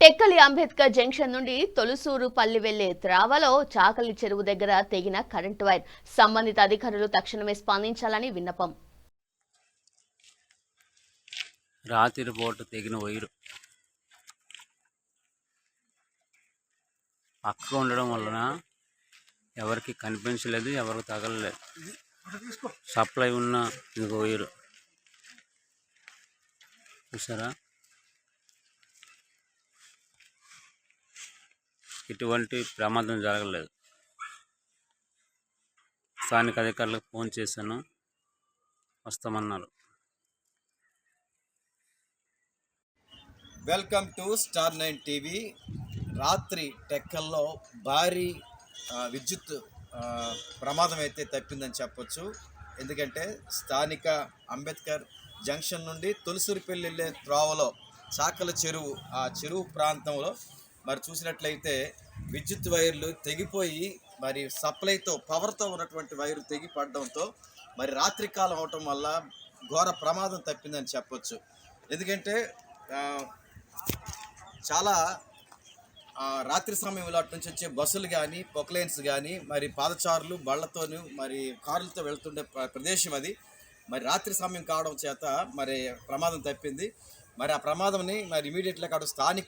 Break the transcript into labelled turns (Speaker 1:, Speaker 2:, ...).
Speaker 1: Tekkali Ambedkar junction నుండి తొలుసూరు పల్లి వెళ్ళే త్రావలో చాకలి చెరువు దగ్గర తెగిన కరెంటు వైర్ సంబంధిత అధికారులు తక్షణమే స్పందించాలని విన్నపం.
Speaker 2: రాత్రి పూట తెగిన వైరు పక్క ఉండడం వలన ఎవరికి కనిపించలేదు ఎవరికి తగలలేదు. సప్లై ఉన్న ఇంకో వైరు. చూసారా? ఎటువంటి ప్రమాదం జరగలేదు. స్థానిక అధికారులకు ఫోన్ చేశాను. వస్తామన్నారు.
Speaker 3: Welcome to star nine TV. రాత్రి టెక్కల్లో భారీ విద్యుత్ ప్రమాదం అయితే తప్పిందని చెప్పొచ్చు. ఎందుకంటే స్థానిక అంబేద్కర్ జంక్షన్ నుండి తులసూరిపల్లి వెళ్ళే త్రోవలో చాకల చెరువు ఆ చెరువు ప్రాంతంలో మరి చూసినట్లయితే విద్యుత్ వైర్లు తెగిపోయి మరి సప్లైతో పవర్తో ఉన్నటువంటి వైర్లు తెగి పడడంతో మరి రాత్రి కాలం అవటం వల్ల ఘోర ప్రమాదం తప్పిందని చెప్పొచ్చు. ఎందుకంటే చాలా రాత్రి సమయంలో అటు నుంచి వచ్చే బస్సులు కానీ పొక్లైన్స్ కానీ మరి పాదచారులు బళ్ళతోనూ మరి కార్లతో వెళ్తుండే ప్రదేశం అది. మరి రాత్రి సమయం కావడం చేత మరి ప్రమాదం తప్పింది. మరి ఆ ప్రమాదంని మరి ఇమీడియట్గా అక్కడ స్థానిక